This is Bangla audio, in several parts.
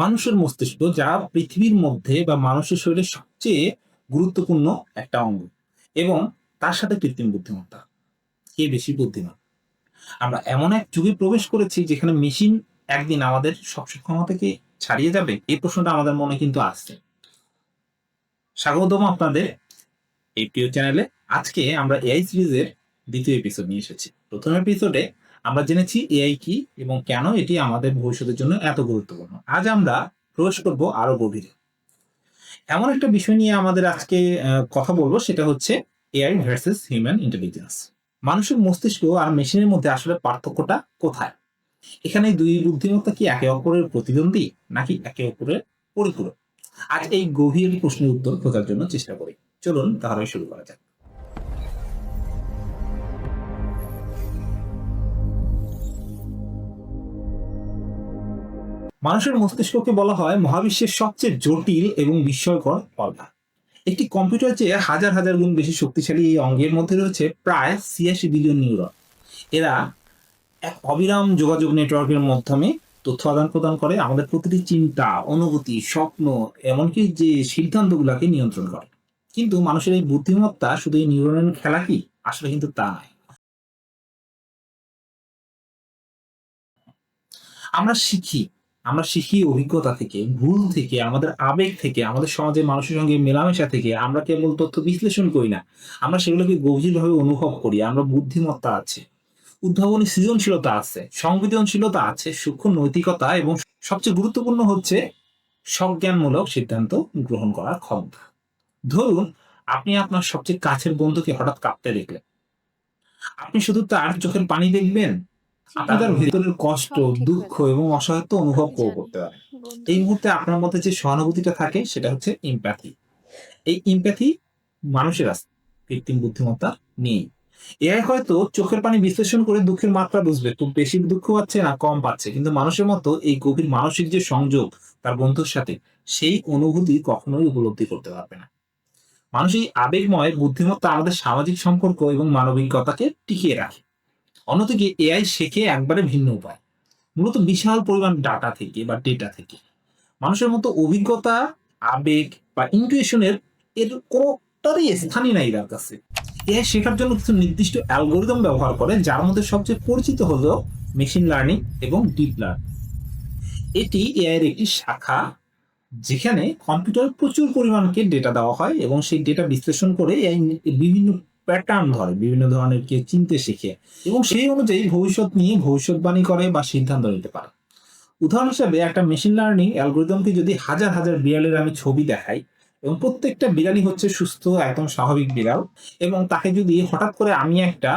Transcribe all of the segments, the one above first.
মানুষের মস্তিষ্ক, যা পৃথিবীর মধ্যে বা মানুষের শরীরে সবচেয়ে গুরুত্বপূর্ণ একটা অঙ্গ এবং তার সাথে কৃত্রিম বুদ্ধিমত্তা, কে বেশি বুদ্ধিমান। আমরা এমন এক যুগে প্রবেশ করেছি যেখানে মেশিন একদিন আমাদের সব সক্ষমতাকে ছাড়িয়ে যাবে, এই প্রশ্নটা আমাদের মনে কিন্তু আসছে। স্বাগতম আপনাদের এই প্রিয় চ্যানেলে। আজকে আমরা এআই সিরিজের দ্বিতীয় এপিসোড নিয়ে এসেছি। প্রথম এপিসোডে আমরা জেনেছি এআই কি এবং কেন এটি আমাদের ভবিষ্যতের জন্য এত গুরুত্বপূর্ণ। আজ আমরা প্রবেশ করব আরও গভীরে। এমন একটা বিষয় নিয়ে আমাদের আজকে কথা বলব, সেটা হচ্ছে এআই ভার্সেস হিউম্যান ইন্টেলিজেন্স মানুষের মস্তিষ্ক আর মেশিনের মধ্যে আসলে পার্থক্যটা কোথায়? এখানে দুই বুদ্ধিমত্তা কি একে অপরের প্রতিদ্বন্দ্বী নাকি একে অপরের পরিপূরক? আজ এই গভীর প্রশ্নের উত্তর খোঁজার জন্য চেষ্টা করি। চলুন তাহলে শুরু করা যাক। মানুষের মস্তিষ্ককে বলা হয় মহাবিশ্বের সবচেয়ে জটিল এবং বিস্ময়কর পর্দা। একটি কম্পিউটার চেয়ে হাজার হাজার গুণ বেশি শক্তিশালী এই অঙ্গের মধ্যে রয়েছে প্রায় ছিয়াশি বিলিয়ন নিউরন। এরা এক অবিরাম যোগাযোগ নেটওয়ার্কের মাধ্যমে তথ্য আদান প্রদান করে, আমাদের প্রতিটি চিন্তা, অনুভূতি, স্বপ্ন, এমনকি যে সিদ্ধান্তগুলোকে নিয়ন্ত্রণ করে। কিন্তু মানুষের এই বুদ্ধিমত্তা শুধু এই নিউরনের খেলা কি? আসলে কিন্তু তা নয়। আমরা শিখি আমরা শিখি অভিজ্ঞতা থেকে, ভুল থেকে, আমাদের আবেগ থেকে, আমাদের সমাজে মানুষের সঙ্গে মেলামেশা থেকে, আমরা কেবল তথ্য বিশ্লেষণ করি না, আমরা সেগুলোকে গভীরভাবে অনুভব করি, আমরা বুদ্ধিমত্তা আছে, উদ্ভাবনী সৃজনশীলতা আছে, সংবেদনশীলতা আছে, সূক্ষ্ম নৈতিকতা এবং সবচেয়ে গুরুত্বপূর্ণ হচ্ছে সজ্ঞানমূলক সিদ্ধান্ত গ্রহণ করার ক্ষমতা। ধরুন, আপনি আপনার সবচেয়ে কাছের বন্ধুকে হঠাৎ কাঁপতে দেখলেন। আপনি শুধু তার চোখের পানি দেখবেন? আপনি তার ভেতরের কষ্ট দুঃখ এবং অসহায়ত্ব অনুভব করতে পারেন এই মুহূর্তে আপনার মধ্যে যে সহানুভূতিটা থাকে সেটা হচ্ছে ইম্প্যাথি এই ইম্প্যাথি মানুষের আছে কৃত্রিম বুদ্ধিমত্তা নেই। এআই হয়তো চোখের পানি বিশ্লেষণ করে দুঃখের মাত্রা বুঝবে খুব বেশি দুঃখ পাচ্ছে না কম পাচ্ছে। কিন্তু মানুষের মতো এই গভীর মানসিক যে সংযোগ তার বন্ধুর সাথে সেই অনুভূতি কখনোই উপলব্ধি করতে পারবে না। মানুষ এই আবেগময় বুদ্ধিমত্তা আমাদের সামাজিক সম্পর্ক এবং মানবিকতাকে টিকিয়ে রাখে। অন্যদিকে এআই শেখে একবারে ভিন্ন উপায়। মূলত বিশাল পরিমাণ ডাটা থেকে বা ডেটা থেকে। মানুষের মতো অভিজ্ঞতা, আবেগ বা ইনটুইশনের এর কোনোটারই স্থানই নাই তার কাছে। এআই শেখার জন্য কিছু নির্দিষ্ট অ্যালগোরিদম ব্যবহার করে, যার মধ্যে সবচেয়ে পরিচিত হলো মেশিন লার্নিং এবং ডিপ লার্নিং এটি এআই এর একটি শাখা, যেখানে কম্পিউটার প্রচুর পরিমাণকে ডেটা দেওয়া হয় এবং সেই ডেটা বিশ্লেষণ করে এআই বিভিন্ন প্যাটার্ন ধরে, বিভিন্ন ধরনের কে চিনতে শিখে এবং সেই অনুযায়ী ভবিষ্যৎ নিয়ে ভবিষ্যৎবাণী করে বা সিদ্ধান্ত নিতে পারে। উদাহরণ হিসেবে একটা মেশিন লার্নিং অ্যালগোরিদমকে যদি হাজার হাজার বিড়ালের আমি ছবি দেখাই এবং প্রত্যেকটা বিড়ালই হচ্ছে সুস্থ, একদম স্বাভাবিক বিড়াল এবং তাকে যদি হঠাৎ করে আমি একটা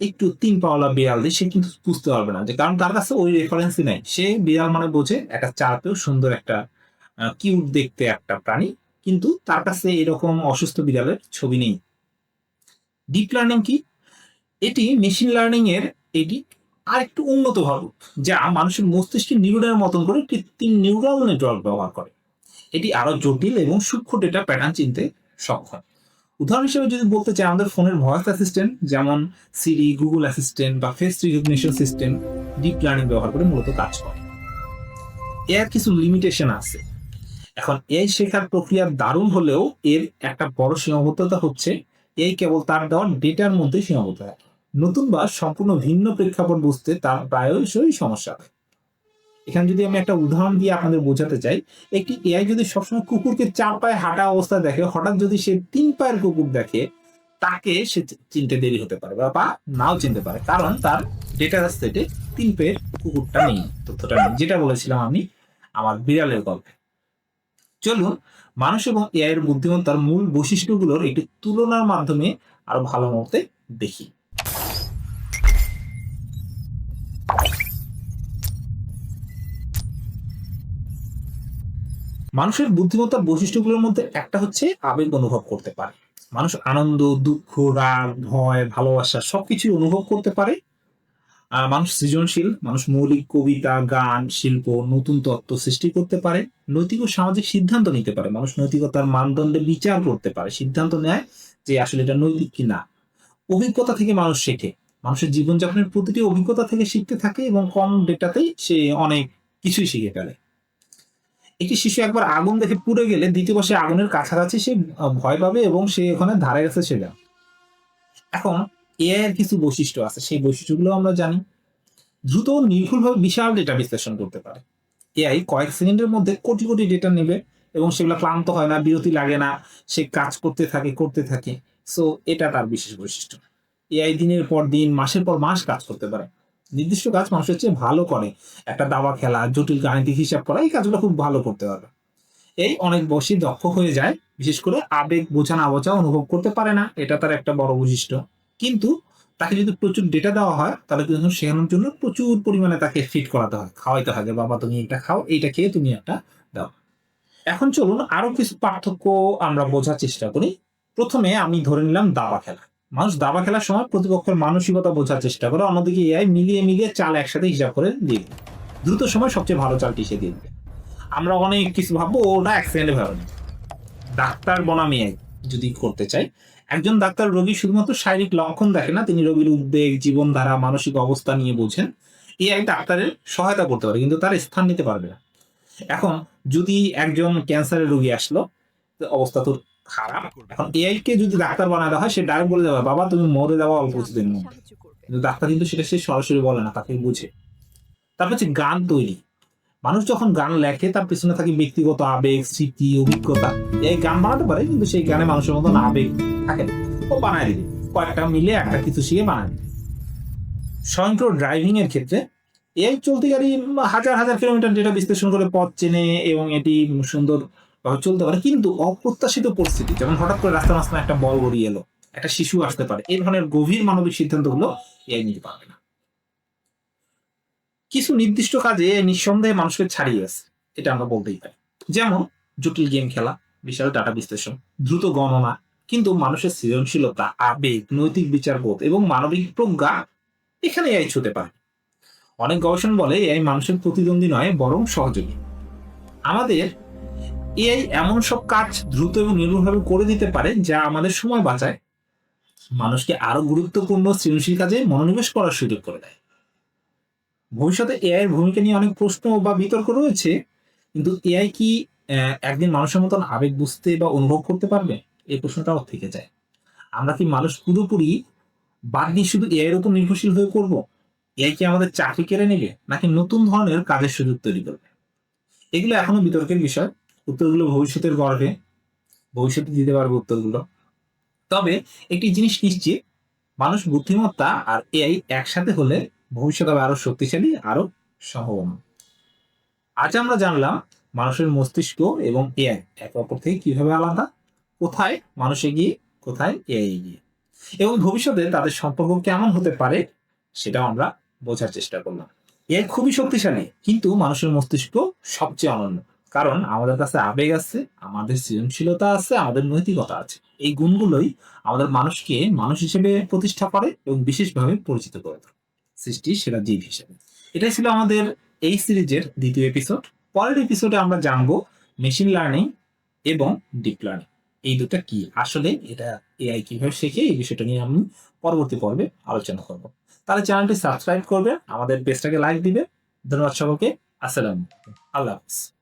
একটু তিন পাওয়ালা বিড়াল দিই, সে কিন্তু বুঝতে পারবে না যে, কারণ তার কাছে ওই রেফারেন্সই নাই। সে বিড়াল মানে বোঝে একটা চাপেও সুন্দর একটা কিউট দেখতে একটা প্রাণী, কিন্তু তার কাছে এরকম অসুস্থ বিড়ালের ছবি নেই। ডিপ লার্নিং কি? এটি মেশিন লার্নিং এর এটি আর একটু উন্নত ভাবে, যা মানুষের মস্তিষ্কের নিউরনের মতন করে কৃত্রিম নিউরাল নেটওয়ার্ক ব্যবহার করে। এটি আরও জটিল এবং সূক্ষ্ম ডেটা প্যাটার্ন চিনতে সক্ষম। উদাহরণ হিসেবে যদি বলতে চাই, আমাদের ফোনের ভয়েস অ্যাসিস্ট্যান্ট যেমন সিরি গুগল অ্যাসিস্ট্যান্ট বা face recognition system deep learning ব্যবহার করে মূলত কাজ করে। এর কিছু লিমিটেশন আছে। এখন এই শেখার প্রক্রিয়া দারুণ হলেও এর একটা বড় সীমাবদ্ধতা হচ্ছে এই কেবল তার দেওয়ার ডেটার মধ্যে সীমাবদ্ধ। থাকে নতুন বা সম্পূর্ণ ভিন্ন প্রেক্ষাপট বুঝতে তার প্রায়শই সমস্যা এখানে যদি আমি একটা উদাহরণ দিয়ে আপনাদের বোঝাতে চাই, একটি এআই যদি সবসময় কুকুরকে চার পায়ে হাঁটা অবস্থায় দেখে, হঠাৎ যদি সে তিন পায়ের কুকুর দেখে, তাকে সে চিনতে দেরি হতে পারে বা বা নাও চিনতে পারে, কারণ তার ডেটা সেটে তিন পায়ের কুকুরটা নেই, তথ্যটা নেই। যেটা বলেছিলাম আমি আমার বিড়ালের গল্পে। চলুন, মানুষ এবং এআই এর বুদ্ধিমত্তার মূল বৈশিষ্ট্যগুলোর একটি তুলনার মাধ্যমে আরও ভালো মতে দেখি। মানুষের বুদ্ধিমত্তার বৈশিষ্ট্যগুলোর মধ্যে একটা হচ্ছে আবেগ অনুভব করতে পারে। মানুষ আনন্দ, দুঃখ, রাগ, ভয়, ভালোবাসা সবকিছু অনুভব করতে পারে। মানুষ সৃজনশীল, মানুষ মৌলিক কবিতা, গান, শিল্প নতুন তত্ত্ব সৃষ্টি করতে পারে, নৈতিক ও সামাজিক সিদ্ধান্ত নিতে পারে। মানুষ নৈতিকতার মানদণ্ডে বিচার করতে পারে, সিদ্ধান্ত নেয় যে আসলে এটা নৈতিক কি না অভিজ্ঞতা থেকে মানুষ শেখে। মানুষের জীবনযাপনের প্রতিটি অভিজ্ঞতা থেকে শিখতে থাকে এবং কম ডেটাতেই সে অনেক কিছুই শিখে ফেলে। একটি শিশু একবার আগুন দেখে পুড়ে গেলে দ্বিতীয়বার সে আগুনের কাছাকাছি সে ভয় পাবে এবং সে ওখানে ধারে গেছে সেটা এখন এআই এর কিছু বৈশিষ্ট্য আছে। সেই বৈশিষ্ট্যগুলো আমরা জানি। দ্রুত নির্ভুলভাবে বিশাল ডেটা বিশ্লেষণ করতে পারে। এআই কয়েক সেকেন্ডের মধ্যে কোটি কোটি ডেটা নেবে এবং সেগুলো ক্লান্ত হয় না, বিরতি লাগে না, সে কাজ করতে থাকে করতে থাকে। সো এটা তার বিশেষ বৈশিষ্ট্য। এআই দিনের পর দিন, মাসের পর মাস কাজ করতে পারে। নির্দিষ্ট কাজ মানুষের চেয়ে ভালো করে। একটা দাবা খেলা, জটিল গাণিতিক হিসাব করা, এই কাজগুলো খুব ভালো করতে পারবে। এই অনেক বেশি দক্ষ হয়ে যায়, বিশেষ করে আবেগ বোঝা না বোঝা অনুভব করতে পারে না। এটা তার একটা বড় বৈশিষ্ট্য। কিন্তু তাকে যদি প্রচুর ডেটা দেওয়া হয়, তাহলে কিন্তু শেখানোর জন্য প্রচুর পরিমাণে তাকে ফিট করাতে হয়। খাওয়াইতে হয় যে, বাবা, তুমি এটা খাও, এইটা খেয়ে তুমি একটা দাও। এখন চলুন আরও কিছু পার্থক্য আমরা বোঝার চেষ্টা করি। প্রথমে আমি ধরে নিলাম দাবা খেলা। মানুষ দাবা খেলার সময় প্রতিপক্ষের মানসিকতা বোঝার চেষ্টা করে, অন্যদিকে এআই মিলিয়ে মিলিয়ে চাল একসাথে হিসাব করে দিয়ে। দ্রুত সময় সবচেয়ে ভালো চালটি সে দিয়ে দেবে আমরা অনেক কিছু ভাববো, ওটা এক সেকেন্ডে ভাবে না। ডাক্তার বনাম এআই যদি করতে চাই। একজন ডাক্তার রোগী শুধুমাত্র শারীরিক লক্ষণ দেখে না, তিনি রোগীর উদ্বেগ, জীবনধারা, মানসিক অবস্থা নিয়ে বোঝেন। এআই ডাক্তারের সহায়তা করতে পারে, কিন্তু তার স্থান নিতে পারবে না। এখন যদি একজন ক্যান্সারের রোগী আসলো অবস্থা তো খারাপ। এখন এআই কে যদি ডাক্তার বানাতে হয়, সে ডাইরেক্ট বলে দেবে, বাবা, তুমি মরে যাওয়া অল্প কিছুদিন মধ্যে। কিন্তু ডাক্তার কিন্তু সেটা সে সরাসরি বলে না, তাকে বুঝে। তারপর হচ্ছে গান তৈরি। মানুষ যখন গান লেখে, তার পিছনে থাকে ব্যক্তিগত আবেগ, স্মৃতি, অভিজ্ঞতা। এই গান বানাতে পারে, কিন্তু সেই গানে মানুষের মতন আবেগ থাকে। ও বানায় দিবে। কয়েকটা মিলে একটা কিছু শিখে বানায় দিবে। স্বয়ংক্রিয় ড্রাইভিং এর ক্ষেত্রে এই চলতি গাড়ি হাজার হাজার কিলোমিটার যেটা বিশ্লেষণ করে পথ চেনে এবং এটি সুন্দর চলতে পারে। কিন্তু অপ্রত্যাশিত পরিস্থিতি, যেমন হঠাৎ করে রাস্তার মাঝখানে একটা বল গড়িয়ে এলো, একটা শিশু আসতে পারে, এই ধরনের গভীর মানবিক সিদ্ধান্তগুলো এআই নিতে পারবে না। কিছু নির্দিষ্ট কাজে নিঃসন্দেহে মানুষকে ছাড়িয়ে গেছে, এটা আমরা বলতেই পারি। যেমন জটিল গেম খেলা বিশাল ডাটা বিশ্লেষণ, দ্রুত গণনা, কিন্তু মানুষের সৃজনশীলতা, আবেগ, নৈতিক বিচারবোধ এবং মানবিক প্রজ্ঞা এখানে এআই ছুতে পারে। অনেক গবেষণা বলে এআই মানুষের প্রতিদ্বন্দ্বী নয়, বরং সহযোগী। আমাদের এআই এমন সব কাজ দ্রুত এবং নির্ভুলভাবে করে দিতে পারে যা আমাদের সময় বাঁচায়। মানুষকে আরও গুরুত্বপূর্ণ সৃজনশীল কাজে মনোনিবেশ করার সুযোগ করে দেয়। ভবিষ্যতে এআই এর ভূমিকা নিয়ে অনেক প্রশ্ন বা বিতর্ক রয়েছে, কিন্তু এআই কি একদিন মানুষের মতন আবেগ বুঝতে বা অনুভব করতে পারবে? এই প্রশ্নটাও থেকে যায়। আমরা কি মানুষ পুরোপুরি বাদ দিয়ে শুধু এআই এর উপর নির্ভরশীল হয়ে করব এআই কি আমাদের চাকরি কেড়ে নেবে, নাকি নতুন ধরনের কাজের সুযোগ তৈরি করবে? এগুলো এখনও বিতর্কের বিষয়। উত্তরগুলো ভবিষ্যতের গর্ভে। ভবিষ্যতে দিতে পারবে উত্তরগুলো। তবে একটি জিনিস নিশ্চিত, মানুষ বুদ্ধিমত্তা আর এআই একসাথে হলে ভবিষ্যৎ হবে আরও শক্তিশালী, আরও সম্ভাবনা আজ আমরা জানলাম মানুষের মস্তিষ্ক এবং এআই একে অপর থেকে কীভাবে আলাদা? কোথায় মানুষ এগিয়ে, কোথায় এআই এগিয়ে? এবং ভবিষ্যতে তাদের সম্পর্ক কেমন হতে পারে সেটাও আমরা বোঝার চেষ্টা করলাম। এআই খুবই শক্তিশালী, কিন্তু মানুষের মস্তিষ্ক সবচেয়ে অনন্য। কারণ আমাদের কাছে আবেগ আছে, আমাদের সৃজনশীলতা আছে, আমাদের নৈতিকতা আছে। এই গুণগুলোই আমাদের মানুষকে মানুষ হিসেবে প্রতিষ্ঠা করে এবং বিশেষভাবে পরিচিত করে তোলে। সৃষ্টির সেরা জীব হিসেবে। এটাই ছিল আমাদের এই সিরিজের দ্বিতীয় এপিসোড পরের এপিসোডে আমরা জানব মেশিন লার্নিং এবং ডিপ লার্নিং এই দুটো কি? আসলে এটা এআই কীভাবে শেখে? এই বিষয়টা নিয়ে আমি পরবর্তী পর্বে আলোচনা করব। তাহলে চ্যানেলটি সাবস্ক্রাইব করবে, আমাদের পেজটাকে লাইক দিবে। ধন্যবাদ সকলকে। আসসালাম আল্লাহ হাফিজ।